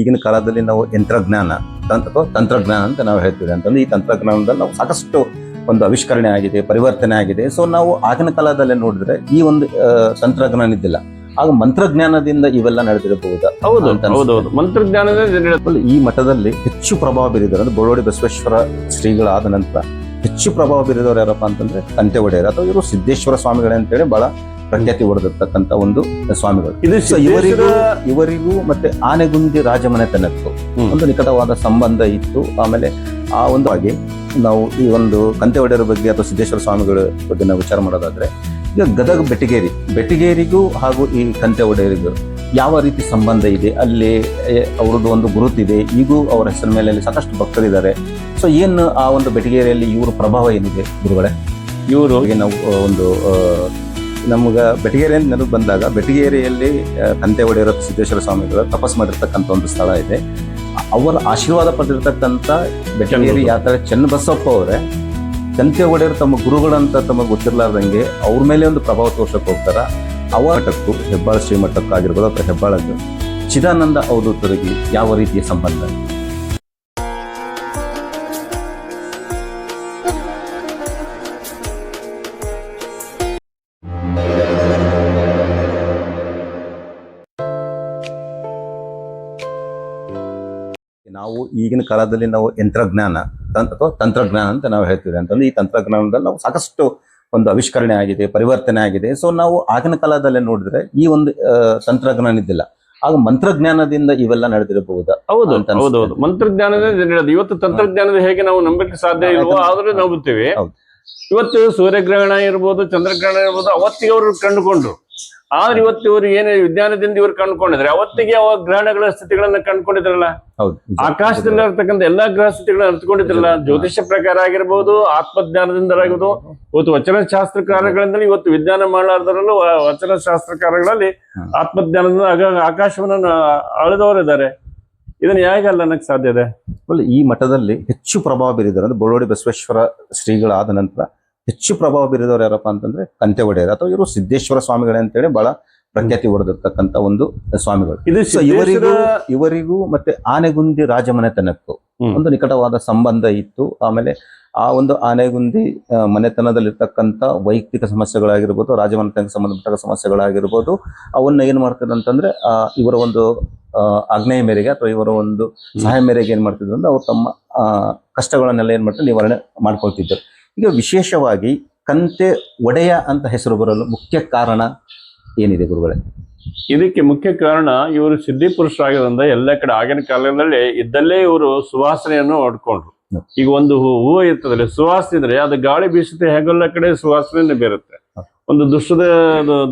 ಈಗಿನ ಕಾಲದಲ್ಲಿ ನಾವು ಯಂತ್ರಜ್ಞಾನ ತಂತ್ರ ಅಥವಾ ತಂತ್ರಜ್ಞಾನ ಅಂತ ನಾವು ಹೇಳ್ತೀವಿ. ಅಂತಂದ್ರೆ ಈ ತಂತ್ರಜ್ಞಾನದಲ್ಲಿ ನಾವು ಸಾಕಷ್ಟು ಒಂದು ಆವಿಷ್ಕರಣೆ ಆಗಿದೆ ಪರಿವರ್ತನೆ ಆಗಿದೆ. ಸೊ ನಾವು ಆಗಿನ ಕಾಲದಲ್ಲಿ ನೋಡಿದ್ರೆ ಈ ಒಂದು ತಂತ್ರಜ್ಞಾನ ಇದ್ದಿಲ್ಲ. ಆಗ ಮಂತ್ರಜ್ಞಾನದಿಂದ ಇವೆಲ್ಲ ನಡೆದಿರಬಹುದು? ಹೌದು ಹೌದು ಮಂತ್ರಜ್ಞಾನದಿಂದ ಈ ಮಠದಲ್ಲಿ ಹೆಚ್ಚು ಪ್ರಭಾವ ಬೀರಿದ್ದಾರೆ ಬೋಳೋಡಿ ಬಸವೇಶ್ವರ ಶ್ರೀಗಳಾದ ನಂತರ. ಹೆಚ್ಚು ಪ್ರಭಾವ ಬೀರಿದವರು ಯಾರಪ್ಪ ಅಂತಂದ್ರೆ ಕಂತೆ ಒಡೆಯರ್ ಅಥವಾ ಇವರು ಸಿದ್ದೇಶ್ವರ ಸ್ವಾಮಿಗಳೇ ಅಂತೇಳಿ ಬಹಳ ಪ್ರಖ್ಯಾತಿ ಹೊಡೆದಿರ್ತಕ್ಕಂಥ ಒಂದು ಸ್ವಾಮಿಗಳು. ಇದು ಇವರಿಗೂ ಇವರಿಗೂ ಮತ್ತೆ ಆನೆಗುಂದಿ ರಾಜಮನೆತನಕ್ಕೂ. ಒಂದು ನಿಕಟವಾದ ಸಂಬಂಧ ಇತ್ತು. ಆಮೇಲೆ ಆ ಒಂದು ಹಾಗೆ ನಾವು ಈ ಒಂದು ಕಂತೆ ಒಡೆಯರ ಬಗ್ಗೆ ಅಥವಾ ಸಿದ್ದೇಶ್ವರ ಸ್ವಾಮಿಗಳ ಬಗ್ಗೆ ನಾವು ವಿಚಾರ ಮಾಡೋದಾದ್ರೆ ಈಗ ಗದಗ ಬೆಟಗೇರಿ ಬೆಟಗೇರಿಗೂ ಹಾಗೂ ಈ ಕಂತೆ ಒಡೆಯರಿಗೂ ಯಾವ ರೀತಿ ಸಂಬಂಧ ಇದೆ? ಅಲ್ಲಿ ಅವ್ರದ್ದು ಒಂದು ಗುರುತಿದೆ. ಈಗೂ ಅವರ ಹೆಸರ ಮೇಲೆ ಸಾಕಷ್ಟು ಭಕ್ತರಿದ್ದಾರೆ. ಸೊ ಏನು ಆ ಒಂದು ಬೆಟಗೇರಿಯಲ್ಲಿ ಇವ್ರ ಪ್ರಭಾವ ಏನಿದೆ ಗುರುಗಳೇ ಇವರು ನಾವು ಒಂದು ನಮ್ಗೆ ಬೆಟಗೇರಿ ಅಂತ ನೆನಪು ಬಂದಾಗ ಬೆಟಗೇರಿಯಲ್ಲಿ ತಂತೆ ಕಂತೆ ಒಡೆಯರ ಸಿದ್ದೇಶ್ವರ ಸ್ವಾಮಿಗಳು ತಪಸ್ ಮಾಡಿರ್ತಕ್ಕಂಥ ಒಂದು ಸ್ಥಳ ಇದೆ. ಅವರ ಆಶೀರ್ವಾದ ಪಡೆದಿರ್ತಕ್ಕಂಥ ಬೆಟಗೇರಿ. ಯಾತ್ರೆ ಚನ್ನಬಸಪ್ಪ ಅವರೇ. ಕಂತೆ ಒಡೆಯರು ತಮ್ಮ ಗುರುಗಳಂತ ತಮಗೆ ಗೊತ್ತಿರಲಾರ್ದಂಗೆ ಅವ್ರ ಮೇಲೆ ಒಂದು ಪ್ರಭಾವ ತೋರ್ಸಕ್ಕೆ ಹೋಗ್ತಾರ. ಅವ ಮಠಕ್ಕೂ ಹೆಬ್ಬಾಳ ಶ್ರೀಮಠಕ್ಕಾಗಿರ್ಬೋದು ಅಥವಾ ಹೆಬ್ಬಾಳಕ್ಕೆ ಚಿದಾನಂದ ಅವರು ಅವಧೂತರಿಗೆ ಯಾವ ರೀತಿಯ ಸಂಬಂಧ? ಈಗಿನ ಕಾಲದಲ್ಲಿ ನಾವು ಯಂತ್ರಜ್ಞಾನ ಅಥವಾ ತಂತ್ರಜ್ಞಾನ ಅಂತ ನಾವು ಹೇಳ್ತೀವಿ. ಅಂತಂದ್ರೆ ಈ ತಂತ್ರಜ್ಞಾನದಲ್ಲಿ ನಾವು ಸಾಕಷ್ಟು ಒಂದು ಆವಿಷ್ಕರಣೆ ಆಗಿದೆ ಪರಿವರ್ತನೆ ಆಗಿದೆ. ಸೊ ನಾವು ಆಗಿನ ಕಾಲದಲ್ಲಿ ನೋಡಿದ್ರೆ ಈ ಒಂದು ತಂತ್ರಜ್ಞಾನ ಇದ್ದಿಲ್ಲ. ಆಗ ಮಂತ್ರಜ್ಞಾನದಿಂದ ಇವೆಲ್ಲ ನಡೆದಿರಬಹುದು? ಹೌದು ಹೌದು ಅನ್ಸುತ್ತೆ. ಹೌದೌದು ಮಂತ್ರಜ್ಞಾನದ ನಡೆಯೋದು ಇವತ್ತು ತಂತ್ರಜ್ಞಾನದ ಹೇಗೆ ನಾವು ನಂಬಿಕೆ ಸಾಧ್ಯ ಇಲ್ವೋ ಆದ್ರೆ ನಂಬುತ್ತೇವೆ ಹೌದು. ಇವತ್ತು ಸೂರ್ಯಗ್ರಹಣ ಇರ್ಬೋದು ಚಂದ್ರಗ್ರಹಣ ಇರ್ಬೋದು ಅವತ್ತಿಗೆ ಅವರು ಕಂಡುಕೊಂಡ್ರು. ಆದ್ರೆ ಇವತ್ತು ಇವರು ಏನೇ ವಿಜ್ಞಾನದಿಂದ ಇವರು ಕಂಡುಕೊಂಡಿದ್ರೆ ಅವತ್ತಿಗೆ ಅವ ಗ್ರಹಣಗಳ ಸ್ಥಿತಿಗಳನ್ನ ಕಂಡುಕೊಂಡಿದ್ರಲ್ಲ. ಆಕಾಶದಲ್ಲಿ ಇರ್ತಕ್ಕಂಥ ಎಲ್ಲಾ ಗ್ರಹ ಸ್ಥಿತಿಗಳನ್ನ ಅರ್ಥಕೊಂಡಿದ್ರಲ್ಲ ಜ್ಯೋತಿಷ್ಯ ಪ್ರಕಾರ ಆಗಿರ್ಬೋದು ಆತ್ಮಜ್ಞಾನದಿಂದ ಆಗಿರ್ಬೋದು ಇವತ್ತು ವಚನ ಶಾಸ್ತ್ರಕಾರಗಳಿಂದಲೇ ಇವತ್ತು ವಿಜ್ಞಾನ ಮಾಡಲಾರ್ದರಲ್ಲೂ ವಚನ ಶಾಸ್ತ್ರಕಾರಗಳಲ್ಲಿ ಹ್ಮ್. ಆತ್ಮಜ್ಞಾನದಿಂದ ಆಗ ಆಕಾಶವನ್ನ ಅಳೆದವರಿದ್ದಾರೆ ಇದನ್ನ ಹೇಗೆ ಅಲ್ಲ ನನಗೆ ಸಾಧ್ಯ ಇದೆ? ಈ ಮಠದಲ್ಲಿ ಹೆಚ್ಚು ಪ್ರಭಾವ ಬೀರಿದ್ದಾರೆ. ಅಂದ್ರೆ ಬೋಳೋಡಿ ಬಸವೇಶ್ವರ ಶ್ರೀಗಳಾದ ನಂತರ ಹೆಚ್ಚು ಪ್ರಭಾವ ಬೀರಿದವರು ಯಾರಪ್ಪ ಅಂತಂದ್ರೆ ಕಂತೆ ಒಡೆಯರ್ ಅಥವಾ ಇವರು ಸಿದ್ದೇಶ್ವರ ಸ್ವಾಮಿಗಳೇ ಅಂತೇಳಿ ಬಹಳ ಪ್ರಖ್ಯಾತಿ ಹೊಡೆದಿರ್ತಕ್ಕಂಥ ಒಂದು ಸ್ವಾಮಿಗಳು. ಇದು ಇವರಿಗೂ ಇವರಿಗೂ ಮತ್ತೆ ಆನೆಗುಂದಿ ರಾಜಮನೆತನಕ್ಕೂ. ಒಂದು ನಿಕಟವಾದ ಸಂಬಂಧ ಇತ್ತು. ಆಮೇಲೆ ಆ ಒಂದು ಆನೆಗುಂದಿ ಮನೆತನದಲ್ಲಿರ್ತಕ್ಕಂಥ ವೈಯಕ್ತಿಕ ಸಮಸ್ಯೆಗಳಾಗಿರ್ಬೋದು ರಾಜಮನೆತನಕ್ಕೆ ಸಂಬಂಧಪಟ್ಟ ಸಮಸ್ಯೆಗಳಾಗಿರ್ಬೋದು ಅವನ್ನ ಏನ್ ಮಾಡ್ತಿದ್ರು ಅಂತಂದ್ರೆ ಆ, ಇವರ ಒಂದು ಆಗ್ನೇಯ ಆಜ್ಞೆಯ ಮೇರೆಗೆ ಅಥವಾ ಇವರ ಒಂದು ಸಹಾಯ ಮೇರೆಗೆ ಏನ್ ಮಾಡ್ತಿದ್ರು ಅಂದ್ರೆ ಅವ್ರು ತಮ್ಮ ಕಷ್ಟಗಳನ್ನೆಲ್ಲ ಏನ್ ಮಾಡ್ತಾರೆ ನಿವಾರಣೆ ಮಾಡ್ಕೊಳ್ತಿದ್ರು ಈಗ ವಿಶೇಷವಾಗಿ ಕಂತೆ ಒಡೆಯ ಅಂತ ಹೆಸರು ಬರಲು ಮುಖ್ಯ ಕಾರಣ ಏನಿದೆ ಗುರುಗಳೇ? ಇದಕ್ಕೆ ಮುಖ್ಯ ಕಾರಣ ಇವರು ಸಿದ್ಧಿ ಪುರುಷರಾಗಿರೋದ್ರಿಂದ ಎಲ್ಲ ಕಡೆ ಆಗಿನ ಕಾಲದಲ್ಲಿ ಇದ್ದಲ್ಲೇ ಇವರು ಸುವಾಸನೆಯನ್ನು ಹೊಡ್ಕೊಂಡ್ರು. ಈಗ ಒಂದು ಹೂವು ಇರ್ತದೆ ಸುವಾಸನೆ ಇದ್ರೆ ಅದು ಗಾಳಿ ಬೀಸುತ್ತೆ ಹೇಗೆಲ್ಲ ಕಡೆ ಸುವಾಸನೆ ಬೇರುತ್ತೆ. ಒಂದು ದುಷ್ಟದ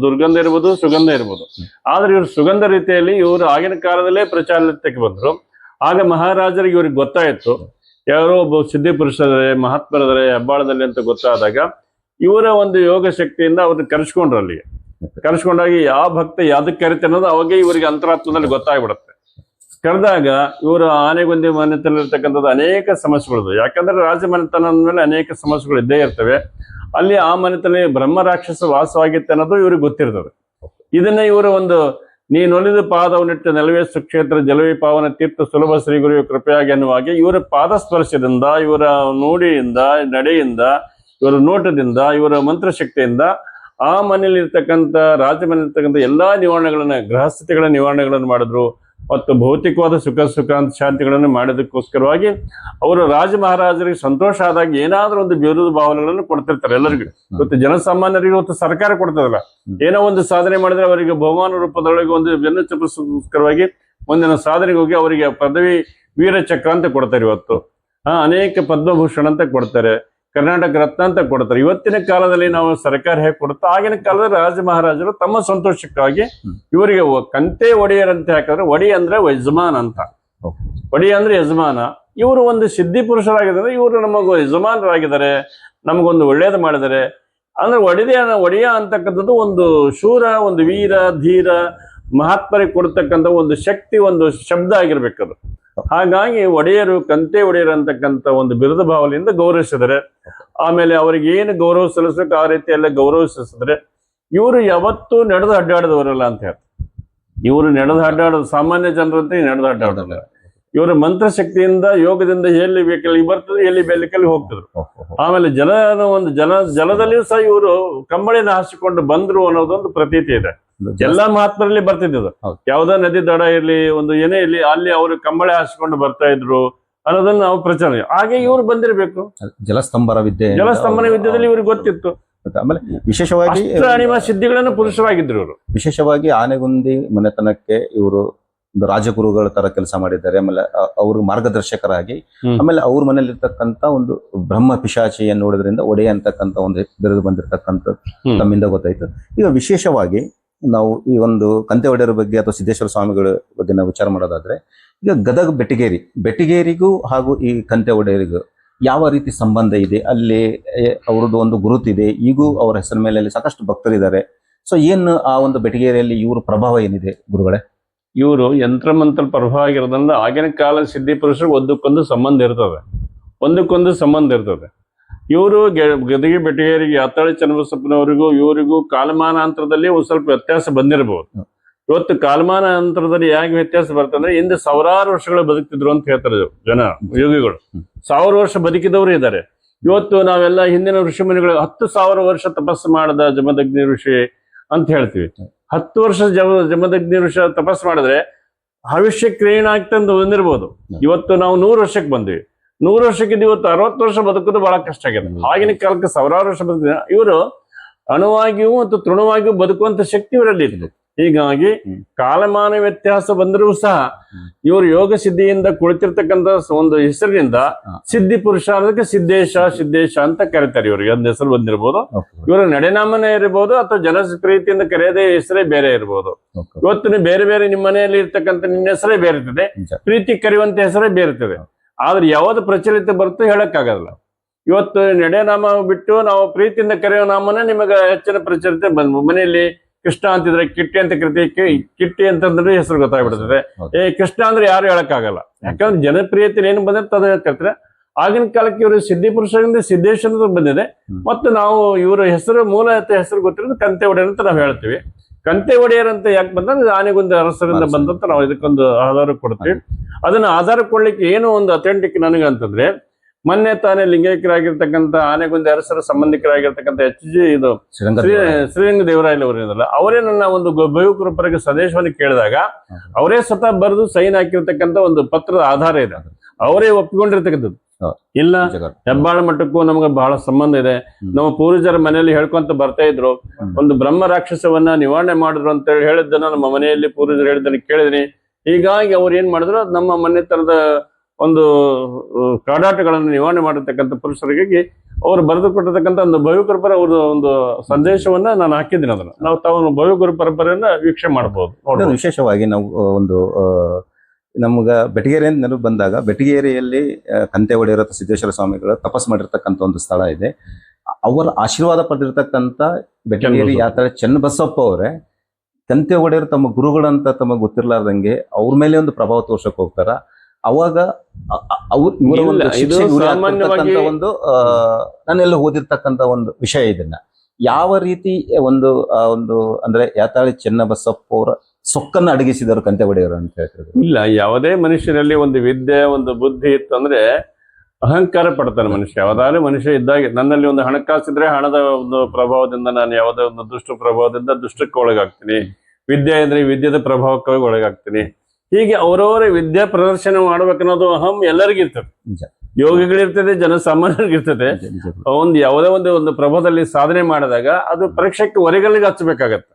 ದುರ್ಗಂಧ ಇರ್ಬೋದು ಸುಗಂಧ ಇರ್ಬೋದು. ಆದ್ರೆ ಇವರು ಸುಗಂಧ ರೀತಿಯಲ್ಲಿ ಇವರು ಆಗಿನ ಕಾಲದಲ್ಲೇ ಪ್ರಚಾರಕ್ಕೆ ಬಂದ್ರು. ಆಗ ಮಹಾರಾಜರಿಗೆ ಇವ್ರಿಗೆ ಗೊತ್ತಾಯ್ತು ಯಾರೋ ಒಬ್ಬ ಸಿದ್ಧಿ ಪುರುಷರೇ ಮಹಾತ್ಮರದರೆ ಹೆಬ್ಬಾಳದಲ್ಲಿ ಅಂತ ಗೊತ್ತಾದಾಗ ಇವರ ಒಂದು ಯೋಗ ಶಕ್ತಿಯಿಂದ ಅವ್ರನ್ನ ಕರೆಸ್ಕೊಂಡ್ರು ಅಲ್ಲಿಗೆ ಕರೆಸ್ಕೊಂಡಾಗಿ ಯಾವ ಭಕ್ತ ಯಾವ್ದಕ್ಕೆ ಕರಿತೆ ಅನ್ನೋದು ಅವಾಗೇ ಇವರಿಗೆ ಅಂತರಾತ್ಮದಲ್ಲಿ ಗೊತ್ತಾಗ್ಬಿಡುತ್ತೆ. ಕರೆದಾಗ ಇವರು ಆನೆಗೊಂದಿ ಮನೆತನಲ್ಲಿರ್ತಕ್ಕಂಥದ್ದು ಅನೇಕ ಸಮಸ್ಯೆಗಳು ಯಾಕಂದ್ರೆ ರಾಜ ಮನೆತನ ಅಂದ್ಮೇಲೆ ಅನೇಕ ಸಮಸ್ಯೆಗಳು ಇದ್ದೇ ಇರ್ತವೆ. ಅಲ್ಲಿ ಆ ಮನೆತನ ಬ್ರಹ್ಮ ರಾಕ್ಷಸ ವಾಸವಾಗಿತ್ತೆ ಅನ್ನೋದು ಇವ್ರಿಗೆ ಗೊತ್ತಿರ್ತದೆ. ಇದನ್ನ ಇವರು ಒಂದು ನೀನೊಲಿದ ಪಾದವನಿಟ್ಟ ನೆಲವೇ ಸುಕ್ಷೇತ್ರ ಜಲವೇ ಪಾವನ ತೀರ್ಥ ಸುಲಭ ಶ್ರೀ ಗುರು ಕೃಪೆಯಾಗಿ ಅನ್ನುವಾಗಿ ಇವರ ಪಾದ ಸ್ಪರ್ಶದಿಂದ ಇವರ ನೋಡಿಯಿಂದ, ನಡೆಯಿಂದ, ಇವರ ನೋಟದಿಂದ, ಇವರ ಮಂತ್ರಶಕ್ತಿಯಿಂದ ಆ ಮನೆಯಲ್ಲಿರ್ತಕ್ಕಂಥ ರಾಜ ಮನೆಯಲ್ಲಿ ಇರ್ತಕ್ಕಂಥ ಎಲ್ಲಾ ನಿವಾರಣೆಗಳನ್ನ, ಗೃಹಸ್ಥಿತಿಗಳ ನಿವಾರಣೆಗಳನ್ನು ಮಾಡಿದ್ರು. ಮತ್ತು ಭೌತಿಕವಾದ ಸುಖ ಸುಖಾಂತ ಶಾಂತಿಗಳನ್ನು ಮಾಡೋದಕ್ಕೋಸ್ಕರವಾಗಿ ಅವರು ರಾಜ ಮಹಾರಾಜರಿಗೆ ಸಂತೋಷ ಆದಾಗ ಏನಾದರೂ ಒಂದು ವಿರೋಧ ಭಾವನೆಗಳನ್ನು ಕೊಡ್ತಿರ್ತಾರೆ ಎಲ್ಲರಿಗೂ. ಇವತ್ತು ಜನಸಾಮಾನ್ಯರಿಗೆ ಇವತ್ತು ಸರ್ಕಾರ ಕೊಡ್ತದಲ್ಲ. ಏನೋ ಒಂದು ಸಾಧನೆ ಮಾಡಿದ್ರೆ ಅವರಿಗೆ ಬಹುಮಾನ ರೂಪದೊಳಗೆ ಒಂದು ಬೆನ್ನು ಚಪ್ಪಿಸೋಸ್ಕರವಾಗಿ ಒಂದಿನ ಸಾಧನೆಗೆ ಹೋಗಿ ಅವರಿಗೆ ಪದವಿ ವೀರ ಚಕ್ರ ಅಂತ ಕೊಡ್ತಾರೆ ಇವತ್ತು. ಅನೇಕ ಪದ್ಮಭೂಷಣ ಅಂತ ಕೊಡ್ತಾರೆ. ಕರ್ನಾಟಕ ರತ್ನ ಅಂತ ಕೊಡ್ತಾರೆ. ಇವತ್ತಿನ ಕಾಲದಲ್ಲಿ ನಾವು ಸರ್ಕಾರ ಹೇಗೆ ಕೊಡುತ್ತೋ ಆಗಿನ ಕಾಲದಲ್ಲಿ ರಾಜ ಮಹಾರಾಜರು ತಮ್ಮ ಸಂತೋಷಕ್ಕಾಗಿ ಇವರಿಗೆ ಕಂತೆ ಒಡೆಯರ್ ಅಂತ ಯಾಕಂದ್ರೆ ಒಡಿ ಅಂದ್ರೆ ಯಜಮಾನ್ ಅಂತ. ಒಡಿ ಅಂದ್ರೆ ಯಜಮಾನ. ಇವರು ಒಂದು ಸಿದ್ಧಿ ಪುರುಷರಾಗಿದ್ದಾರೆ ಇವರು ನಮಗ ಯಜಮಾನರಾಗಿದ್ದಾರೆ ನಮಗೊಂದು ಒಳ್ಳೇದು ಮಾಡಿದರೆ ಅಂದ್ರೆ ಒಡೆದ ಒಡೆಯ ಅಂತಕ್ಕಂಥದ್ದು ಒಂದು ಶೂರ ಒಂದು ವೀರ ಧೀರ ಮಹಾತ್ಮರಿಗೆ ಕೊಡ್ತಕ್ಕಂಥ ಒಂದು ಶಕ್ತಿ, ಒಂದು ಶಬ್ದ ಆಗಿರ್ಬೇಕದು ಹಾಗಾಗಿ ಒಡೆಯರು, ಕಂತೆ ಒಡೆಯರು ಅಂತಕ್ಕಂಥ ಒಂದು ಬಿರುದ ಭಾವನೆಯಿಂದ ಗೌರವಿಸಿದರೆ, ಆಮೇಲೆ ಅವರಿಗೆ ಏನು ಗೌರವ ಸಲ್ಲಿಸಬೇಕು, ಆ ರೀತಿಯೆಲ್ಲ ಗೌರವಿಸಿದ್ರೆ ಇವರು ಯಾವತ್ತೂ ನಡೆದು ಅಡ್ಡಾಡದವರಲ್ಲ ಅಂತ ಹೇಳ್ತಾರೆ. ಇವರು ನಡೆದು ಅಡ್ಡಾಡೋದು ಸಾಮಾನ್ಯ ಜನರಂತೆ ನಡೆದು ಇವರು ಮಂತ್ರ ಶಕ್ತಿಯಿಂದ ಯೋಗದಿಂದ ಎಲ್ಲಿ ಬೇಕಲ್ಲಿ ಬರ್ತದೆ, ಎಲ್ಲಿ ಬೇಕಲ್ಲಿ ಹೋಗ್ತಿದ್ರು. ಆಮೇಲೆ ಜಲ ಒಂದು ಜಲ ಜಲದಲ್ಲಿಯೂ ಸಹ ಇವರು ಕಂಬಳಿನ ಹಾಸಿಕೊಂಡು ಬಂದ್ರು ಅನ್ನೋದೊಂದು ಪ್ರತೀತಿ ಇದೆ. ಎಲ್ಲಾ ಮಹಾತ್ಮರಲ್ಲಿ ಬರ್ತಿದ್ದು. ಯಾವ್ದೋ ನದಿ ದಡ ಇರ್ಲಿ ಒಂದು ಏನೇ ಇರ್ಲಿ ಅಲ್ಲಿ ಅವರು ಕಂಬಳೆ ಹಾಸಿಕೊಂಡು ಬರ್ತಾ ಇದ್ರು ಅನ್ನೋದನ್ನ ನಾವು ಪ್ರಚಾರ ಹಾಗೆ ಇವ್ರು ಬಂದಿರಬೇಕು. ಜಲಸ್ತಂಭರ ವಿದ್ಯೆ ಜಲಸ್ತಂಭನ ವಿದ್ಯೆಯಲ್ಲಿ ಇವ್ರಿಗೆ ಗೊತ್ತಿತ್ತು. ಆಮೇಲೆ ವಿಶೇಷವಾಗಿ ಸಿದ್ಧಿಗಳನ್ನು ಪುರುಷರಾಗಿದ್ರು ಇವರು. ವಿಶೇಷವಾಗಿ ಆನೆಗುಂದಿ ಮನೆತನಕ್ಕೆ ಇವರು ಒಂದು ರಾಜಗುರುಗಳ ತರ ಕೆಲಸ ಮಾಡಿದ್ದಾರೆ. ಆಮೇಲೆ ಅವರು ಮಾರ್ಗದರ್ಶಕರಾಗಿ. ಆಮೇಲೆ ಅವ್ರ ಮನೇಲಿರ್ತಕ್ಕಂತ ಒಂದು ಬ್ರಹ್ಮ ಪಿಶಾಚಿಯನ್ನು ನೋಡೋದ್ರಿಂದ ಒಡೆಯ ಅಂತಕ್ಕಂತ ಒಂದು ಬೆರೆದು ಬಂದಿರತಕ್ಕಂಥದ್ದು ತಮ್ಮಿಂದ ಗೊತ್ತಾಯ್ತು. ಈಗ ವಿಶೇಷವಾಗಿ ನಾವು ಈ ಒಂದು ಕಂತೆ ಒಡೆಯರ ಬಗ್ಗೆ ಅಥವಾ ಸಿದ್ದೇಶ್ವರ ಸ್ವಾಮಿಗಳ ಬಗ್ಗೆ ನಾವು ವಿಚಾರ ಮಾಡೋದಾದ್ರೆ, ಈಗ ಗದಗ ಬೆಟ್ಟಿಗೇರಿ, ಬೆಟ್ಟಿಗೇರಿಗೂ ಹಾಗೂ ಈ ಕಂತೆ ಒಡೆಯರಿಗೂ ಯಾವ ರೀತಿ ಸಂಬಂಧ ಇದೆ? ಅಲ್ಲಿ ಅವ್ರದ್ದು ಒಂದು ಗುರುತಿದೆ ಈಗೂ ಅವರ ಹೆಸರ ಮೇಲೆ ಅಲ್ಲಿ ಸಾಕಷ್ಟು ಭಕ್ತರಿದ್ದಾರೆ ಸೊ ಏನು ಆ ಒಂದು ಬೆಟಗೇರಿಯಲ್ಲಿ ಇವರ ಪ್ರಭಾವ ಏನಿದೆ ಗುರುಗಳೇ? ಇವರು ಯಂತ್ರ ಮಂತ್ರ ಪ್ರಭಾವ ಆಗಿರೋದ್ರಿಂದ ಆಗಿನ ಕಾಲ ಸಿದ್ಧಿ ಪುರುಷರು ಒಂದಕ್ಕೊಂದು ಸಂಬಂಧ ಇರ್ತದೆ. ಒಂದಕ್ಕೊಂದು ಸಂಬಂಧ ಇರ್ತದೆ. ಇವರು ಗದಗಿ ಬೆಟಗೇರಿಗೆ ಅತ್ತಾಳಿ ಚನ್ನಬಸಪ್ಪನವರಿಗೂ ಇವರಿಗೂ ಕಾಲಮಾನಾಂತರದಲ್ಲಿ ಒಂದು ಸ್ವಲ್ಪ ವ್ಯತ್ಯಾಸ ಬಂದಿರಬಹುದು. ಇವತ್ತು ಕಾಲಮಾನಾಂತರದಲ್ಲಿ ಹೇಗೆ ವ್ಯತ್ಯಾಸ ಬರ್ತಂದ್ರೆ ಹಿಂದೆ ಸಾವಿರಾರು ವರ್ಷಗಳು ಬದುಕ್ತಿದ್ರು ಅಂತ ಹೇಳ್ತಾರೆ ಜನ ಯೋಗಿಗಳು. ಸಾವಿರ ವರ್ಷ ಬದುಕಿದವರು ಇದ್ದಾರೆ. ಇವತ್ತು ನಾವೆಲ್ಲ ಹಿಂದಿನ ಋಷಿಮುನಿಗಳು ಹತ್ತು ಸಾವಿರ ವರ್ಷ ತಪಸ್ಸು ಮಾಡದ ಜಮದಗ್ನಿ ಋಷಿ ಅಂತ ಹೇಳ್ತೀವಿ. ಹತ್ತು ವರ್ಷ ಜಮ ಜಮದಗ್ನಿ ಋಷಿ ತಪಸ್ಸು ಮಾಡಿದ್ರೆ ಭವಿಷ್ಯ ಕ್ರಿಯೇಣ ಆಗ್ತಂದು ಬಂದಿರ್ಬೋದು. ಇವತ್ತು ನಾವು ನೂರು ವರ್ಷಕ್ಕೆ ಬಂದ್ವಿ. ನೂರು ವರ್ಷಕ್ಕಿದ್ದು ಇವತ್ತು ಅರವತ್ತು ವರ್ಷ ಬದುಕೋದು ಬಹಳ ಕಷ್ಟ ಆಗಿದೆ. ಆಗಿನ ಕಾಲಕ್ಕೆ ಸಾವಿರಾರು ವರ್ಷ ಬದುಕಿದ. ಇವರು ಅಣುವಾಗಿಯೂ ಮತ್ತು ತೃಣವಾಗಿಯೂ ಬದುಕುವಂತ ಶಕ್ತಿ ಇವರಲ್ಲಿ ಇತ್ತು. ಹೀಗಾಗಿ ಕಾಲಮಾನ ವ್ಯತ್ಯಾಸ ಬಂದರೂ ಸಹ. ಇವರು ಯೋಗ ಸಿದ್ಧಿಯಿಂದ ಕುಳಿತಿರ್ತಕ್ಕಂಥ ಒಂದು ಹೆಸರಿನಿಂದ ಸಿದ್ಧಿ ಪುರುಷ ಅನ್ನೋದಕ್ಕೆ ಸಿದ್ದೇಶ ಸಿದ್ದೇಶ ಅಂತ ಕರೀತಾರೆ ಇವರಿಗೆ ಒಂದು ಹೆಸರು ಬಂದಿರಬಹುದು ಇವರ ನಡೆನಾಮನೇ ಇರಬಹುದು ಅಥವಾ ಜನ ಪ್ರೀತಿಯಿಂದ ಕರೆಯದೇ ಹೆಸರೇ ಬೇರೆ ಇರಬಹುದು. ಇವತ್ತು ಬೇರೆ ಬೇರೆ ನಿಮ್ಮ ಮನೆಯಲ್ಲಿ ಇರ್ತಕ್ಕಂಥ ನಿನ್ನ ಹೆಸರೇ ಬೇರೆ ಇರ್ತದೆ. ಪ್ರೀತಿ ಕರೆಯುವಂತ ಹೆಸರೇ ಬೇರೆ ಇರ್ತದೆ ಆದ್ರೆ ಯಾವ್ದು ಪ್ರಚಲಿತ ಬರುತ್ತೋ ಹೇಳಕ್ಕಾಗಲ್ಲ. ಇವತ್ತು ನಡೆನಾಮ ಬಿಟ್ಟು ನಾವು ಪ್ರೀತಿಯಿಂದ ಕರೆಯೋ ನಾಮನೇ ನಿಮಗೆ ಹೆಚ್ಚಿನ ಪ್ರಚಲಿತ ಬಂದ್ ಮನೆಯಲ್ಲಿ ಕೃಷ್ಣ ಅಂತಿದ್ರೆ ಕಿಟ್ಟಿ ಅಂತ ಕರಿತೀವಿ. ಕಿ- ಕಿಟ್ಟಿ ಅಂತಂದ್ರೆ ಹೆಸರು ಗೊತ್ತಾಗ್ಬಿಡ್ತದೆ. ಏ ಕೃಷ್ಣ ಅಂದ್ರೆ ಯಾರು ಹೇಳಕ್ಕಾಗಲ್ಲ. ಯಾಕಂದ್ರೆ ಜನಪ್ರಿಯತೆ ಏನು ಬಂದಿರುತ್ತೆ ತದ ಕರ್ತಾರೆ ಆಗಿನ ಕಾಲಕ್ಕೆ ಇವರು ಸಿದ್ಧಿ ಪುರುಷರಿಂದ ಸಿದ್ದೇಶ್ವರ ಬಂದಿದೆ. ಮತ್ತು ನಾವು ಇವರ ಹೆಸರು ಮೂಲ ಹೆಸರು ಗೊತ್ತಿರೋದು ಕಂತೆ ಒಡೆ ಅಂತ ನಾವು ಹೇಳ್ತೀವಿ. ಕಂತೆ ಒಡೆಯರ್ ಅಂತ ಯಾಕೆ ಬಂದ್ರೆ ಆನೆಗೊಂದು ಅರಸರಿಂದ ಬಂದಂತ ನಾವು ಇದಕ್ಕೊಂದು ಆಧಾರ ಕೊಡ್ತೀವಿ ಅದನ್ನ ಆಧಾರ ಕೊಡ್ಲಿಕ್ಕೆ ಏನು ಒಂದು ಅಥೆಂಟಿಕ್ ನನಗೆ ಅಂತಂದ್ರೆ ಮೊನ್ನೆ ತಾನೇ ಲಿಂಗೈಕ್ಯರಾಗಿರ್ತಕ್ಕಂಥ ಆನೆಗೊಂದ ಅರಸರ ಸಂಬಂಧಿಕರಾಗಿರ್ತಕ್ಕಂಥ ಎಚ್ ಜಿ ಇದು ಶ್ರೀರಂಗ ಶ್ರೀ ದೇವರಾಯ. ಶ್ರೀರಂಗ ದೇವರಾಯಲ್ ಅವರೇನಲ್ಲ ಅವರೇ ನನ್ನ ಒಂದು ಪರಗ ಸಂದೇಶವನ್ನು ಕೇಳಿದಾಗ ಅವರೇ ಸ್ವತಃ ಬರೆದು ಸೈನ್ ಹಾಕಿರ್ತಕ್ಕಂಥ ಒಂದು ಪತ್ರದ ಆಧಾರ ಇದೆ ಅವರೇ ಒಪ್ಪಿಕೊಂಡಿರ್ತಕ್ಕಂಥದ್ದು. ಇಲ್ಲ. ಹೆಬ್ಬಾಳ ಮಠಕ್ಕೂ ನಮ್ಗೆ ಬಹಳ ಸಂಬಂಧ ಇದೆ. ನಮ್ಮ ಪೂರ್ವಜರ ಮನೆಯಲ್ಲಿ ಹೇಳ್ಕೊಂತ ಬರ್ತಾ ಇದ್ರು. ಒಂದು ಬ್ರಹ್ಮ ರಾಕ್ಷಸವನ್ನ ನಿವಾರಣೆ ಮಾಡಿದ್ರು ಅಂತ ಹೇಳಿ ಹೇಳಿದ್ದನ್ನ ನಮ್ಮ ಮನೆಯಲ್ಲಿ ಪೂರ್ವಜರು ಹೇಳಿದ್ದನ್ನ ಕೇಳಿದ್ರಿ. ಹೀಗಾಗಿ ಅವ್ರು ಏನ್ ಮಾಡಿದ್ರು? ನಮ್ಮ ಮನೆತನದ ಒಂದು ಕಾಡಾಟಗಳನ್ನು ನಿವಾರಣೆ ಮಾಡಿರ್ತಕ್ಕಂಥ ಪುರುಷರಿಗೆ ಅವರು ಬರೆದು ಕೊಟ್ಟಿರ್ತಕ್ಕಂಥ ಒಂದು ಭವ್ಯಕರ ಅವ್ರ ಒಂದು ಸಂದೇಶವನ್ನ ನಾನು ಹಾಕಿದ್ದೀನಿ ಅದನ್ನ. ನಾವು ತಾವು ಗುರು ಪರಂಪರೆಯನ್ನ ವೀಕ್ಷಣೆ ಮಾಡಬಹುದು ವಿಶೇಷವಾಗಿ ನಾವು ಒಂದು ನಮ್ಗ ಬೆಟಗೇರಿ ಅಂತ ನೆನಪು ಬಂದಾಗ ಬೆಟಗೇರಿಯಲ್ಲಿ ಕಂತೆ ಒಡೆಯರ ಸಿದ್ದೇಶ್ವರ ಸ್ವಾಮಿಗಳು ತಪಸ್ ಮಾಡಿರ್ತಕ್ಕಂಥ ಒಂದು ಸ್ಥಳ ಇದೆ. ಅವರ ಆಶೀರ್ವಾದ ಪಡೆದಿರ್ತಕ್ಕಂಥ ಬೆಟಗೇರಿ. ಯಾತ್ರೆ ಚೆನ್ನಬಸಪ್ಪ ಅವರೇ. ಕಂತೆ ಒಡೆಯರು ತಮ್ಮ ಗುರುಗಳಂತ ತಮಗೆ ಗೊತ್ತಿರ್ಲಾರ್ದಂಗೆ ಅವ್ರ ಮೇಲೆ ಒಂದು ಪ್ರಭಾವ ತೋರ್ಸಕ್ ಹೋಗ್ತಾರ. ಅವಾಗ ಅವ್ರ ಇವರ ಒಂದು ನಾನೆಲ್ಲ ಓದಿರ್ತಕ್ಕಂಥ ಒಂದು ವಿಷಯ ಇದನ್ನ. ಯಾವ ರೀತಿ ಒಂದು ಒಂದು ಅಂದ್ರೆ ಯಾತಾಳಿ ಚೆನ್ನಬಸಪ್ಪ ಅವರ ಸೊಕ್ಕನ್ನು ಅಡಗಿಸಿದರು ಕಂತೆ ಒಡೆಯರು ಅಂತ ಹೇಳ್ತಿದ್ರು ಇಲ್ಲ ಯಾವುದೇ ಮನುಷ್ಯನಲ್ಲಿ ಒಂದು ವಿದ್ಯೆ ಒಂದು ಬುದ್ಧಿ ಇತ್ತು ಅಂದ್ರೆ ಅಹಂಕಾರ ಪಡ್ತಾನೆ ಮನುಷ್ಯ. ಯಾವ್ದಾದ್ರು ಮನುಷ್ಯ ಇದ್ದಾಗ ನನ್ನಲ್ಲಿ ಒಂದು ಹಣಕಾಸಿದ್ರೆ ಹಣದ ಒಂದು ಪ್ರಭಾವದಿಂದ ನಾನು ಯಾವುದೇ ಒಂದು ದುಷ್ಟ ಪ್ರಭಾವದಿಂದ ದುಷ್ಟಕ್ಕೆ ಒಳಗಾಗ್ತೀನಿ. ವಿದ್ಯೆ ಇದ್ರೆ ವಿದ್ಯೆದ ಪ್ರಭಾವಕ್ಕೆ ಒಳಗಾಗ್ತೀನಿ. ಹೀಗೆ ಅವರವರ ವಿದ್ಯಾ ಪ್ರದರ್ಶನ ಮಾಡ್ಬೇಕನ್ನೋದು ಅಹಂ ಎಲ್ಲರಿಗಿರ್ತದೆ. ಯೋಗಿಗಳಿರ್ತದೆ ಜನಸಾಮಾನ್ಯರಿಗಿರ್ತದೆ. ಒಂದು ಯಾವುದೇ ಒಂದು ಒಂದು ಪ್ರಭಾವದಲ್ಲಿ ಸಾಧನೆ ಮಾಡಿದಾಗ ಅದು ಪರೀಕ್ಷೆಗೆ ಹೊರಗಲ್ಲಿಗೆ ಹಚ್ಚಬೇಕಾಗತ್ತೆ.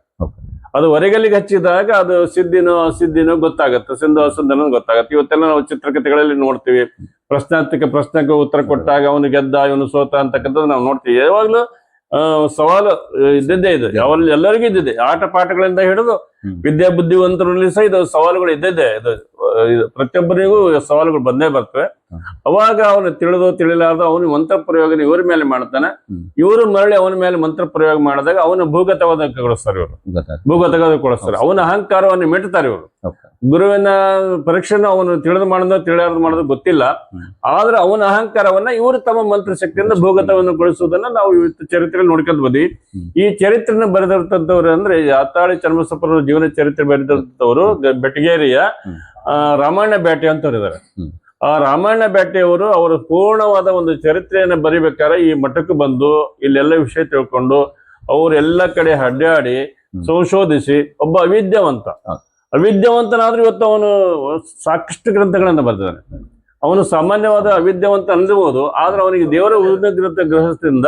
ಅದು ಹೊರಗಲ್ಲಿಗೆ ಹಚ್ಚಿದಾಗ ಅದು ಸಿದ್ಧಿನೋ ಸಿದ್ಧಿನೋ ಗೊತ್ತಾಗುತ್ತೆ ಸಿಂಧು ಅಸಿದ್ಧನೋ ಗೊತ್ತಾಗುತ್ತೆ. ಇವತ್ತೆಲ್ಲ ನಾವು ಚಿತ್ರಕಥೆಗಳಲ್ಲಿ ನೋಡ್ತೀವಿ. ಪ್ರಶ್ನಾರ್ಥಕ ಪ್ರಶ್ನೆಗೆ ಉತ್ತರ ಕೊಟ್ಟಾಗ ಅವನು ಗೆದ್ದ ಇವನು ಸೋತ ಅಂತಕ್ಕಂಥದ್ದು ನಾವು ನೋಡ್ತೀವಿ. ಯಾವಾಗಲೂ ಸವಾಲು ಇದ್ದಿದ್ದೇ ಇದೆ. ಯಾವ ಎಲ್ಲರಿಗೂ ಇದ್ದಿದೆ ಆಟ ಪಾಠಗಳಿಂದ ಹಿಡಿದು. ವಿದ್ಯಾ ಬುದ್ಧಿವಂತರಲ್ಲಿ ಸಹ ಇದು ಸವಾಲುಗಳು ಇದ್ದಿದ್ದೆ. ಇದು ಪ್ರತಿಯೊಬ್ಬರಿಗೂ ಸವಾಲುಗಳು ಬಂದೇ ಬರ್ತವೆ. ಅವಾಗ ಅವನು ತಿಳಿದು ತಿಳಿಲಾರ್ದು ಅವನು ಮಂತ್ರ ಪ್ರಯೋಗ ಇವರ ಮೇಲೆ ಮಾಡ್ತಾನೆ. ಇವರು ಮರಳಿ ಅವನ ಮೇಲೆ ಮಂತ್ರ ಪ್ರಯೋಗ ಮಾಡಿದಾಗ ಅವನ ಭೂಗತವಾದಗೊಳಿಸ್ತಾರೆ ಇವರು. ಭೂಗತವಾದ ಭೂಗತಗೊಳಿಸ್ತಾರೆ ಅವನ ಅಹಂಕಾರವನ್ನು ಮೆಟ್ತಾರೆ ಇವರು. ಗುರುವಿನ ಪರೀಕ್ಷೆನ ಅವನು ತಿಳಿದು ಮಾಡೋದು ತಿಳಿಯಾರ್ದು ಮಾಡೋದು ಗೊತ್ತಿಲ್ಲ. ಆದ್ರೆ ಅವನ ಅಹಂಕಾರವನ್ನ ಇವರು ತಮ್ಮ ಮಂತ್ರ ಶಕ್ತಿಯಿಂದ ಭೂಗತವನ್ನು ಗೊಳಿಸುವುದನ್ನ ನಾವು ಇವತ್ತು ಚರಿತ್ರೆಯಲ್ಲಿ ನೋಡ್ಕೊಂಡ್ ಬಂದ್ವಿ. ಈ ಚರಿತ್ರೆನ ಬರೆದಿರ್ತಂತವ್ರು ಅಂದ್ರೆ ಯಾತಾಳಿ ಚನ್ನಬಸಪ್ಪರ ಜೀವನ ಚರಿತ್ರೆ ಬರೆದಂತವರು ಬೆಟಗೇರಿಯ ರಾಮಾಯಣ ಬೇಟೆ ಅಂತ ಇದ್ದಾರೆ ಹ್ಮ್. ಆ ರಾಮಾಯಣ ಬೇಟೆಯವರು ಅವರ ಪೂರ್ಣವಾದ ಒಂದು ಚರಿತ್ರೆಯನ್ನು ಬರಿಬೇಕಾದ್ರೆ ಈ ಮಠಕ್ಕೆ ಬಂದು ಇಲ್ಲೆಲ್ಲ ವಿಷಯ ತಿಳ್ಕೊಂಡು ಅವರೆಲ್ಲ ಕಡೆ ಅಡ್ಡಾಡಿ. ಸಂಶೋಧಿಸಿ ಒಬ್ಬ ಅವಿದ್ಯಾವಂತ. ಅವಿದ್ಯಾವಂತನಾದ್ರೂ ಇವತ್ತು ಅವನು ಸಾಕಷ್ಟು ಗ್ರಂಥಗಳನ್ನು ಬರೆದಿದ್ದಾನೆ. ಅವನು ಸಾಮಾನ್ಯವಾದ ಅವಿದ್ಯಾವಂತ ಅನ್ಬೋದು ಆದ್ರೆ ಅವನಿಗೆ ದೇವರ ಉನ್ನತ ಗ್ರಹಸ್ಥದಿಂದ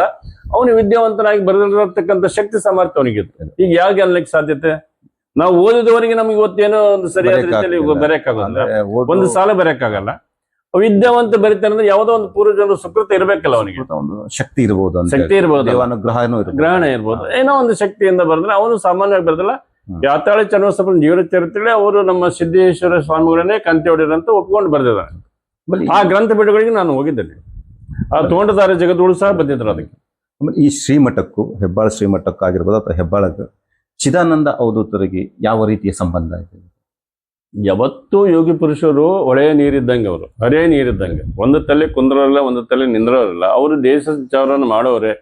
ಅವನು ವಿದ್ಯಾವಂತನಾಗಿ ಬರೆದಿರತಕ್ಕಂಥ ಶಕ್ತಿ ಸಾಮರ್ಥ್ಯ ಅವನಿಗಿತ್ತು. ಈಗ ಯಾವ ಗೆಲ್ಲಕ್ಕೆ ಸಾಧ್ಯತೆ? ನಾವು ಓದಿದವರಿಗೆ ನಮ್ಗೆ ಇವತ್ತೇನೋ ಒಂದು ಸರಿಯಾದ ರೀತಿಯಲ್ಲಿ. ಬರೆಯಕ್ಕಾಗಲ್ಲ ಒಂದು ಸಾಲ ಬರೆಯಕ್ಕಾಗಲ್ಲ. ವಿದ್ಯಾವಂತ ಬರೀತಾರೆ ಅಂದ್ರೆ ಯಾವುದೋ ಒಂದು ಪೂರ್ವಜನ ಸುಕೃತ ಇರಬೇಕಲ್ಲ ಅವನಿಗೆ. ಒಂದು ಶಕ್ತಿ ಇರಬಹುದು ಶಕ್ತಿ ಇರಬಹುದು ಗ್ರಹಣ ಇರ್ಬೋದು. ಏನೋ ಒಂದು ಶಕ್ತಿಯಿಂದ ಬರೆದ್ರೆ ಅವನು ಸಾಮಾನ್ಯವಾಗಿ ಬರೆದಲ್ಲ ಯಾತಾಳೆ ಚನ್ನಬಸಪ್ಪನ ಜೀವನ ಚರಿತ್ರೆ ಅವರು ನಮ್ಮ ಸಿದ್ದೇಶ್ವರ ಸ್ವಾಮಿಗಳನ್ನೇ ಕಂತೆ ಹೊಡಿರಂತ ಒಪ್ಕೊಂಡು ಬರೆದಿದ್ದಾರೆ. ಆ ಗ್ರಂಥ ಪೀಠಗಳಿಗೆ ನಾನು ಹೋಗಿದ್ದೇನೆ. ಆ ತೋಂಟದಾರ ಜಗದೋಳು ಸಹ ಬಂದಿದ್ರು ಅದಕ್ಕೆ. ಈ ಶ್ರೀಮಠಕ್ಕೂ ಹೆಬ್ಬಾಳ ಶ್ರೀಮಠಕ್ಕಾಗಿರ್ಬೋದು ಅಥವಾ ಹೆಬ್ಬಾಳಕ್ಕೆ ಚಿದಾನಂದ ಅವಧೂತರಿಗೆ ಯಾವ ರೀತಿಯ ಸಂಬಂಧ ಇದೆ? ಯಾವತ್ತೂ ಯೋಗಿ ಪುರುಷರು ಹೊಳೆಯ ನೀರಿದ್ದಂಗೆ ಅವರು ಹರೇ ನೀರಿದ್ದಂಗೆ. ಒಂದು ತಲೆ ಕುಂದ್ರಲ್ಲ, ಒಂದು ತಲೆ ನಿಂದ್ರಲ್ಲ. ಅವರು ದೇಶ ಸಂಚಾರವನ್ನು ಮಾಡೋರೆ,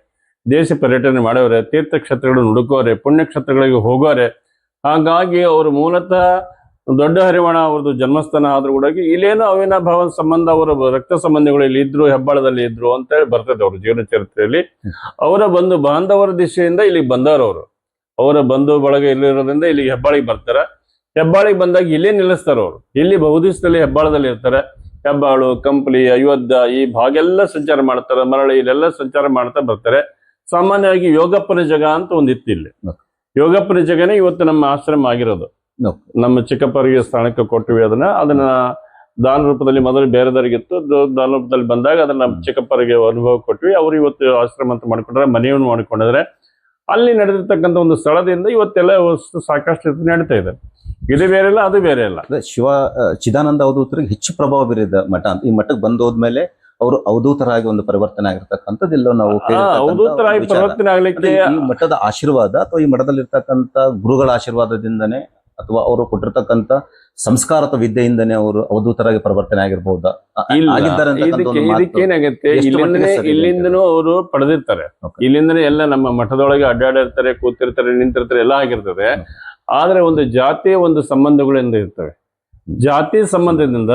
ದೇಶ ಪರ್ಯಟನೆ ಮಾಡೋರೆ ತೀರ್ಥಕ್ಷೇತ್ರಗಳನ್ನು ಹುಡುಕೋರೆ, ಪುಣ್ಯಕ್ಷೇತ್ರಗಳಿಗೆ ಹೋಗೋರೆ. ಹಾಗಾಗಿ ಅವರು ಮೂಲತಃ ದೊಡ್ಡ ಹರಿವಾಣ ಅವ್ರದ್ದು ಜನ್ಮಸ್ಥಾನ ಆದ್ರೂ ಕೂಡ ಇಲ್ಲೇನೋ ಅವಿನಾಭಾವ ಸಂಬಂಧ, ಅವರ ರಕ್ತ ಸಂಬಂಧಿಗಳು ಇಲ್ಲಿ ಇದ್ರು, ಹೆಬ್ಬಾಳದಲ್ಲಿ ಇದ್ರು ಅಂತ ಹೇಳಿ ಬರ್ತದೆ ಅವರು ಜೀವನ ಚರಿತ್ರೆಯಲ್ಲಿ. ಅವರ ಬಂಧು ಬಾಂಧವರ ದಿಶೆಯಿಂದ ಇಲ್ಲಿಗೆ ಬಂದವರು ಅವರು. ಅವರ ಬಂಧು ಬಳಗ ಇಲ್ಲಿರೋದ್ರಿಂದ ಇಲ್ಲಿಗೆ ಹೆಬ್ಬಾಳಿಗೆ ಬರ್ತಾರೆ. ಹೆಬ್ಬಾಳಿಗೆ ಬಂದಾಗ ಇಲ್ಲೇ ನಿಲ್ಲಿಸ್ತಾರ ಅವರು. ಇಲ್ಲಿ ಬಹುದಿವಸದಲ್ಲಿ ಹೆಬ್ಬಾಳದಲ್ಲಿ ಇರ್ತಾರೆ. ಹೆಬ್ಬಾಳು ಕಂಪ್ಲಿ ಅಯೋಧ್ಯ ಈ ಭಾಗೆಲ್ಲ ಸಂಚಾರ ಮಾಡ್ತಾರೆ. ಮರಳಿ ಇಲ್ಲೆಲ್ಲ ಸಂಚಾರ ಮಾಡ್ತಾ ಬರ್ತಾರೆ. ಸಾಮಾನ್ಯವಾಗಿ ಯೋಗಪ್ಪನ ಜಗ ಅಂತ ಒಂದು ಇತ್ತು ಇಲ್ಲಿ. ಯೋಗಪ್ಪನ ಜಗನೇ ಇವತ್ತು ನಮ್ಮ ಆಶ್ರಮ ಆಗಿರೋದು. ನಮ್ಮ ಚಿಕ್ಕಪ್ಪರಿಗೆ ಸ್ಥಾನಕ್ಕೆ ಕೊಟ್ಟಿವಿ ಅದನ್ನ. ಅದನ್ನ ದಾನ ರೂಪದಲ್ಲಿ ಮೊದಲು ಬೇರೆದವರಿಗಿತ್ತು. ದಾನ ರೂಪದಲ್ಲಿ ಬಂದಾಗ ಅದನ್ನ ನಮ್ಮ ಚಿಕ್ಕಪ್ಪರಿಗೆ ಅನುಭವ ಕೊಟ್ವಿ. ಅವರು ಇವತ್ತು ಆಶ್ರಮ ಅಂತ ಮಾಡ್ಕೊಂಡ್ರೆ ಮನೆಯನ್ನು ಮಾಡಿಕೊಂಡಿದ್ರೆ ಅಲ್ಲಿ ನಡೆದಿರ್ತಕ್ಕಂಥ ಒಂದು ಸ್ಥಳದಿಂದ ಇವತ್ತೆಲ್ಲ ವಸ್ತು ಸಾಕಷ್ಟು ನಡೀತಾ ಇದೆ. ಇದು ಬೇರೆ ಇಲ್ಲ ಅದು ಬೇರೆ ಇಲ್ಲ ಅದೇ ಶಿವ ಚಿದಾನಂದ ಅವಧೂತರಿಗೆ ಹೆಚ್ಚು ಪ್ರಭಾವ ಬೀರಿದ ಮಠ ಅಂತ. ಈ ಮಠಕ್ಕೆ ಬಂದು ಹೋದ್ಮೇಲೆ ಅವರು ಅವಧೂತರಾಗಿ ಒಂದು ಪರಿವರ್ತನೆ ಆಗಿರ್ತಕ್ಕಂಥದ್ದೆಲ್ಲ ನಾವು ಅವಧೂತರಾಗಿ ಪರಿವರ್ತನೆ ಆಗ್ಲಿಕ್ಕೆ ಈ ಮಠದ ಆಶೀರ್ವಾದ ಅಥವಾ ಈ ಮಠದಲ್ಲಿರ್ತಕ್ಕಂಥ ಗುರುಗಳ ಆಶೀರ್ವಾದದಿಂದನೇ ಅಥವಾ ಅವರು ಕೊಟ್ಟಿರ್ತಕ್ಕಂಥ ಸಂಸ್ಕಾರತ ವಿದ್ಯೆಯಿಂದನೇ ಅವರು ಅವಧೂತರಾಗಿ ಪರಿವರ್ತನೆ ಆಗಿರ್ಬಹುದಾ ಎಷ್ಟು ಇಲ್ಲಿಂದನೇ ಅವರು ಪಡೆದಿರ್ತಾರೆ. ಇಲ್ಲಿಂದನೇ ಎಲ್ಲ ನಮ್ಮ ಮಠದೊಳಗೆ ಅಡ್ಡಾಡಿರ್ತಾರೆ ಕೂತಿರ್ತಾರೆ ನಿಂತಿರ್ತಾರೆ ಎಲ್ಲ ಆಗಿರ್ತದೆ. ಆದ್ರೆ ಒಂದು ಜಾತಿಯ ಒಂದು ಸಂಬಂಧಗಳಿಂದ ಇರ್ತವೆ. ಜಾತಿ ಸಂಬಂಧದಿಂದ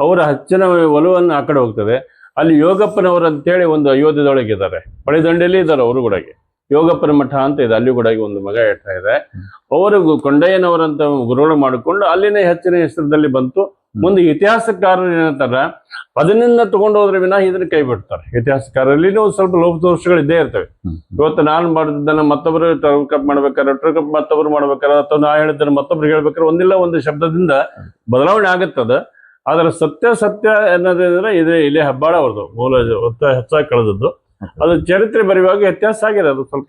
ಅವರ ಹಚ್ಚಿನ ಒಲವನ್ನು ಆ ಕಡೆ ಹೋಗ್ತದೆ. ಅಲ್ಲಿ ಯೋಗಪ್ಪನವರು ಅಂತೇಳಿ ಒಂದು ಅಯೋಧ್ಯದೊಳಗೆ ಇದ್ದಾರೆ. ಹೊಳೆದಂಡೆಯಲ್ಲಿ ಇದ್ದಾರೆ ಅವರು ಕೂಡ ಯೋಗಪ್ಪನ ಮಠ ಅಂತ ಇದೆ. ಅಲ್ಲಿ ಕೂಡ ಒಂದು ಮಗ ಹೇಳ್ತಾ ಇದೆ. ಅವರು ಕೊಂಡಯ್ಯನವರಂತ ಗುರುಗಳು ಮಾಡಿಕೊಂಡು ಅಲ್ಲಿನೇ ಹೆಚ್ಚಿನ ಹೆಸರದಲ್ಲಿ ಬಂತು. ಮುಂದೆ ಇತಿಹಾಸಕಾರರು ಏನಂತಾರ ಅದನ್ನಿಂದ ತಗೊಂಡು ಹೋದ್ರೆ ವಿನ ಇದನ್ನ ಕೈ ಬಿಡ್ತಾರೆ. ಇತಿಹಾಸಕಾರರಲ್ಲಿ ಒಂದು ಸ್ವಲ್ಪ ಲೋಪದೋಷಗಳು ಇದ್ದೇ ಇರ್ತವೆ. ಇವತ್ತು ನಾನು ಮಾಡಿದ್ದನ್ನ ಮತ್ತೊಬ್ಬರು ಕಪ್ ಮಾಡ್ಬೇಕಾದ್ರೆ ಟರ್ಕಪ್ ಮತ್ತೊಬ್ರು ಮಾಡ್ಬೇಕಾದ್ರೆ ಅಥವಾ ನಾ ಹೇಳಿದ್ದನ್ನ ಮತ್ತೊಬ್ರು ಹೇಳ್ಬೇಕಾದ್ರೆ ಒಂದಿಲ್ಲ ಒಂದು ಶಬ್ದದಿಂದ ಬದಲಾವಣೆ ಆಗುತ್ತದ. ಆದ್ರೆ ಸತ್ಯ ಸತ್ಯ ಅನ್ನೋದೇನಂದ್ರೆ ಇದೇ ಇಲ್ಲಿ ಹೆಬ್ಬಾಳ ಅವ್ರದ್ದು. ಮೂಲ ಹೆಚ್ಚಾಗಿ ಕಳೆದದ್ದು. ಅದು ಚರಿತ್ರೆ ಬರೆಯುವಾಗ ವ್ಯತ್ಯಾಸ ಆಗಿರೋದು ಸ್ವಲ್ಪ